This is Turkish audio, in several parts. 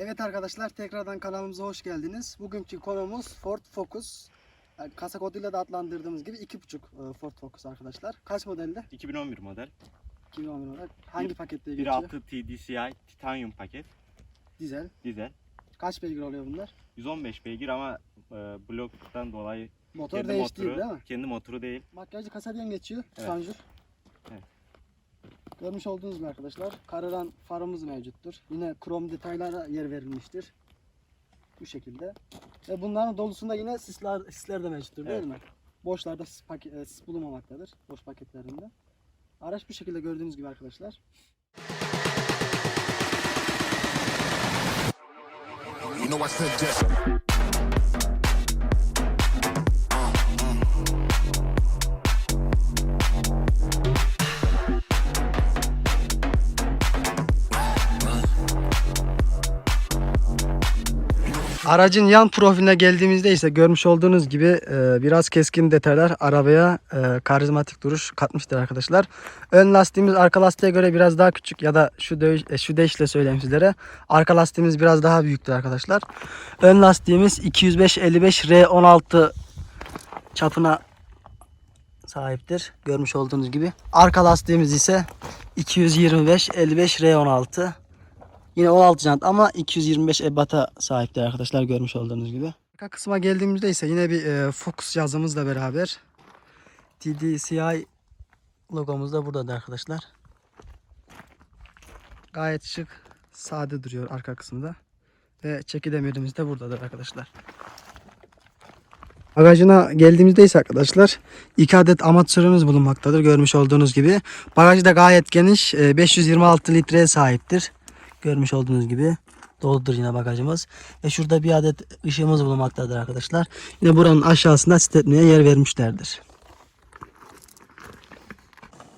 Evet arkadaşlar tekrardan kanalımıza hoş geldiniz. Bugünkü konumuz Ford Focus. Yani kasa koduyla da adlandırdığımız gibi 2.5 e, Ford Focus arkadaşlar. Kaç modelde? 2011 model. 2011 model. Hangi pakette geçiyor? 1.6 TDCi Titanium paket. Dizel. Dizel. Kaç beygir oluyor bunlar? 115 beygir ama e, bloktan dolayı Motor kendi değişti motoru, değil mi? kendi motoru değil. Makyajlı kasa diyen geçiyor. Evet. Sanjur. Evet. Görmüş olduğunuz gibi arkadaşlar kararan farımız mevcuttur. Yine krom detaylara yer verilmiştir. Bu şekilde. Ve bunların dolusunda yine sisler, sisler de mevcuttur değil Evet. mi? Boşlarda sis, paket, e, sis bulunmamaktadır. Boş paketlerinde. Araç bu şekilde gördüğünüz gibi arkadaşlar. You know I said just. Aracın yan profiline geldiğimizde ise görmüş olduğunuz gibi e, biraz keskin detaylar arabaya e, karizmatik duruş katmıştır arkadaşlar. Ön lastiğimiz arka lastiğe göre biraz daha küçük ya da şu dö- e, şu deyişle söyleyeyim sizlere. Arka lastiğimiz biraz daha büyüktür arkadaşlar. Ön lastiğimiz 205-55 R16 çapına sahiptir. Görmüş olduğunuz gibi. Arka lastiğimiz ise 225-55 R16. Yine 16 jant ama 225 ebata sahiptir arkadaşlar görmüş olduğunuz gibi. Arka kısma geldiğimizde ise yine bir e, Focus yazımızla beraber TDCI logomuz da buradadır arkadaşlar. Gayet şık, sade duruyor arka kısımda. Ve çeki demirimiz de buradadır arkadaşlar. Bagajına geldiğimizde ise arkadaşlar iki adet amatörümüz bulunmaktadır görmüş olduğunuz gibi. Bagajı da gayet geniş e, 526 litreye sahiptir. Görmüş olduğunuz gibi doludur yine bagajımız. Ve şurada bir adet ışığımız bulunmaktadır arkadaşlar. Yine buranın aşağısında stepneye yer vermişlerdir.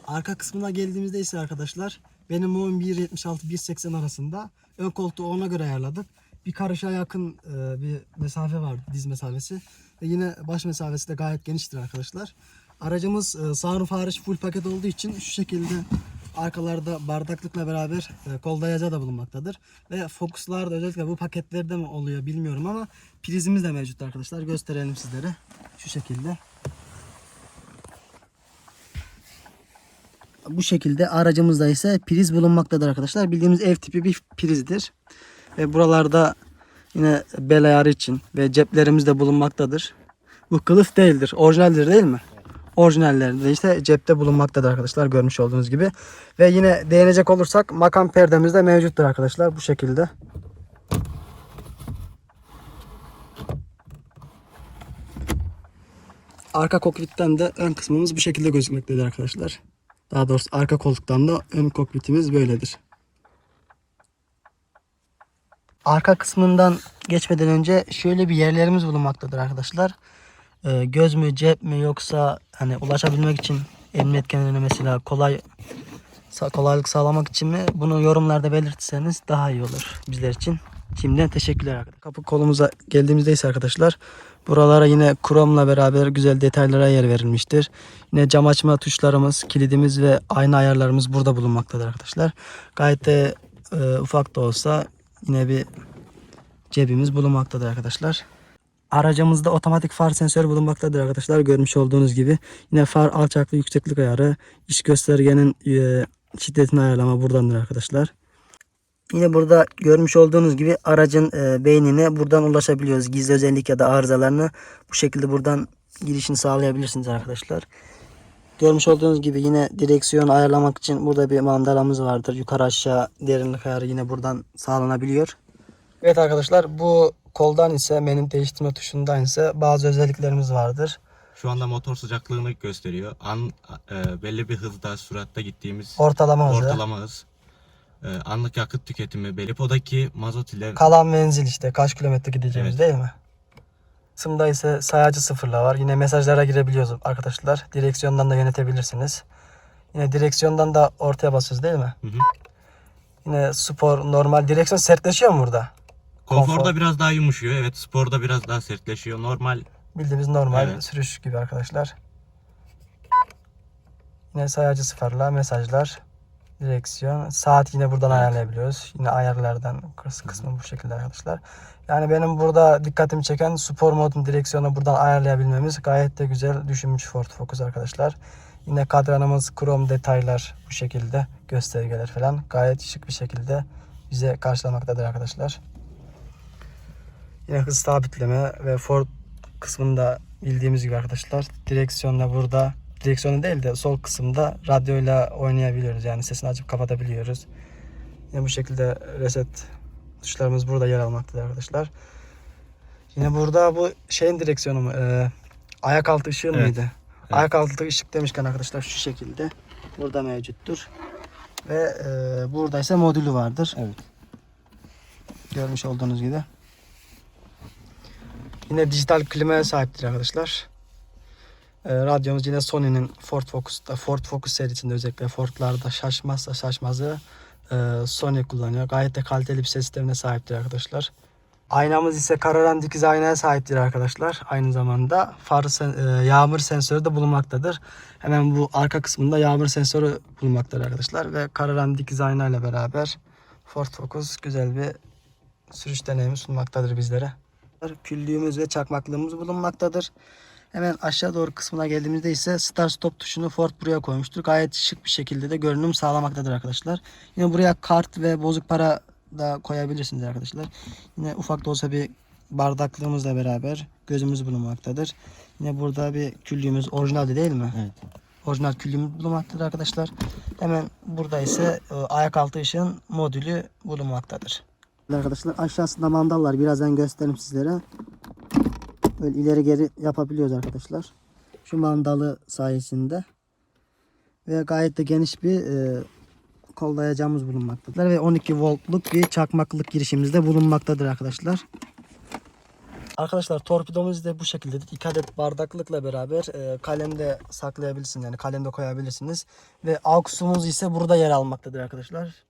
Arka kısmına geldiğimizde ise arkadaşlar benim boyum 1.76-1.80 arasında. Ön koltuğu ona göre ayarladık. Bir karışa yakın e, bir mesafe var diz mesafesi. Ve yine baş mesafesi de gayet geniştir arkadaşlar. Aracımız e, sunroof hariç full paket olduğu için şu şekilde arkalarda bardaklıkla beraber e, kol dayacağı da bulunmaktadır. Ve Focus'lar da özellikle bu paketlerde mi oluyor bilmiyorum ama prizimiz de mevcut arkadaşlar. Gösterelim sizlere. Şu şekilde. Bu şekilde aracımızda ise priz bulunmaktadır arkadaşlar. Bildiğimiz ev tipi bir prizdir. Ve buralarda yine bel ayarı için ve ceplerimiz de bulunmaktadır. Bu kılıf değildir. Orijinaldir değil mi? Orijinallerinde ise cepte bulunmaktadır arkadaşlar görmüş olduğunuz gibi. Ve yine değinecek olursak makam perdemiz de mevcuttur arkadaşlar bu şekilde. Arka kokpitten de ön kısmımız bu şekilde gözükmektedir arkadaşlar. Daha doğrusu arka koltuktan da ön kokpitimiz böyledir. Arka kısmından geçmeden önce şöyle bir yerlerimiz bulunmaktadır arkadaşlar. Ee, göz mü cep mi yoksa hani ulaşabilmek için emniyet kemerine mesela kolay kolaylık sağlamak için mi bunu yorumlarda belirtirseniz daha iyi olur bizler için. Şimdiden teşekkürler arkadaşlar. Kapı kolumuza geldiğimizde ise arkadaşlar buralara yine kromla beraber güzel detaylara yer verilmiştir. Yine cam açma tuşlarımız, kilidimiz ve ayna ayarlarımız burada bulunmaktadır arkadaşlar. Gayet de e, ufak da olsa yine bir cebimiz bulunmaktadır arkadaşlar. Aracımızda otomatik far sensörü bulunmaktadır arkadaşlar. Görmüş olduğunuz gibi. Yine far alçaklık yükseklik ayarı. iç göstergenin e, şiddetini ayarlama buradandır arkadaşlar. Yine burada görmüş olduğunuz gibi aracın e, beynine buradan ulaşabiliyoruz. Gizli özellik ya da arızalarını bu şekilde buradan girişini sağlayabilirsiniz arkadaşlar. Görmüş olduğunuz gibi yine direksiyonu ayarlamak için burada bir mandalamız vardır. Yukarı aşağı derinlik ayarı yine buradan sağlanabiliyor. Evet arkadaşlar bu koldan ise menü değiştirme tuşundan ise bazı özelliklerimiz vardır. Şu anda motor sıcaklığını gösteriyor. An e, belli bir hızda, süratte gittiğimiz Ortalama hızı. ortalama hız. E, anlık yakıt tüketimi, belipodaki mazot ile Kalan menzil işte kaç kilometre gideceğimiz Evet. değil mi? Kısımda ise sayacı sıfırla var. Yine mesajlara girebiliyoruz arkadaşlar. Direksiyondan da yönetebilirsiniz. Yine direksiyondan da ortaya basıyoruz değil mi? Hı hı. Yine spor normal direksiyon sertleşiyor mu burada? Konforda Konfor. biraz daha yumuşuyor. Evet, sporda biraz daha sertleşiyor. Normal Bildiğimiz normal Evet. sürüş gibi arkadaşlar. Yine sayacı sıfırla mesajlar. direksiyon. Saat yine buradan Evet. ayarlayabiliyoruz. Yine ayarlardan kıs- kısmı bu şekilde arkadaşlar. Yani benim burada dikkatimi çeken spor modun direksiyonu buradan ayarlayabilmemiz gayet de güzel düşünmüş Ford Focus arkadaşlar. Yine kadranımız, krom detaylar bu şekilde göstergeler falan gayet şık bir şekilde bize karşılamaktadır arkadaşlar. Yine hız sabitleme ve Ford kısmında bildiğimiz gibi arkadaşlar direksiyonda burada direksiyonu değil de sol kısımda radyoyla oynayabiliyoruz. Yani sesini açıp kapatabiliyoruz. Yine bu şekilde reset tuşlarımız burada yer almaktadır arkadaşlar. Yine burada bu şeyin direksiyonu mu? Ee, ayak altı ışığı Evet. mıydı? Ayak altı ışık demişken arkadaşlar şu şekilde burada mevcuttur. Ve e, burada ise modülü vardır. Evet. Görmüş olduğunuz gibi. Yine dijital klimaya sahiptir arkadaşlar. Ee, radyomuz yine Sony'nin Ford Focus'ta, Ford Focus serisinde özellikle Ford'larda şaşmazsa şaşmazı e, Sony kullanıyor. Gayet de kaliteli bir ses sistemine sahiptir arkadaşlar. Aynamız ise kararan dikiz aynaya sahiptir arkadaşlar. Aynı zamanda far sen- e, yağmur sensörü de bulunmaktadır. Hemen bu arka kısmında yağmur sensörü bulunmaktadır arkadaşlar. Ve kararan dikiz aynayla beraber Ford Focus güzel bir sürüş deneyimi sunmaktadır bizlere. Küllüğümüz ve çakmaklığımız bulunmaktadır. Hemen aşağı doğru kısmına geldiğimizde ise Start Stop tuşunu Ford buraya koymuştur. Gayet şık bir şekilde de görünüm sağlamaktadır arkadaşlar. Yine buraya kart ve bozuk para da koyabilirsiniz arkadaşlar. Yine ufak da olsa bir bardaklığımızla beraber gözümüz bulunmaktadır. Yine burada bir küllüğümüz orijinalde değil mi? Evet. Orijinal küllüğümüz bulunmaktadır arkadaşlar. Hemen burada ise e, ayak altı ışığın modülü bulunmaktadır. Arkadaşlar aşağısında mandallar birazdan göstereyim sizlere. Böyle ileri geri yapabiliyoruz arkadaşlar. Şu mandalı sayesinde. Ve gayet de geniş bir e, kollayacağımız bulunmaktadır. Ve 12 voltluk bir çakmaklık girişimizde bulunmaktadır arkadaşlar. Arkadaşlar torpidomuz da bu şekilde iki adet bardaklıkla beraber e, kalemde saklayabilirsiniz yani kalemde koyabilirsiniz ve auxumuz ise burada yer almaktadır arkadaşlar.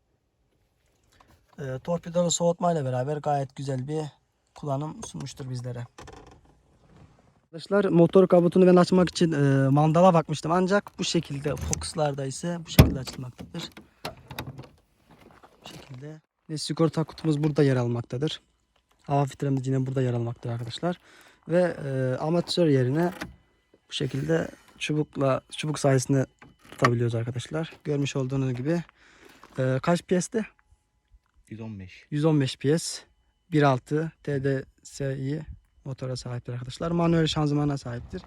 E, torpidolu soğutmayla beraber gayet güzel bir kullanım sunmuştur bizlere. Arkadaşlar motor kabutunu ben açmak için e, mandala bakmıştım ancak bu şekilde Focus'larda ise bu şekilde açılmaktadır. Bu şekilde. Ve sigorta kutumuz burada yer almaktadır. Hava filtremiz yine burada yer almaktadır arkadaşlar. Ve e, amatör yerine bu şekilde çubukla çubuk sayesinde tutabiliyoruz arkadaşlar. Görmüş olduğunuz gibi e, kaç piyesti? 115. 115 PS 1.6 TDSI motora sahiptir arkadaşlar. Manuel şanzımana sahiptir.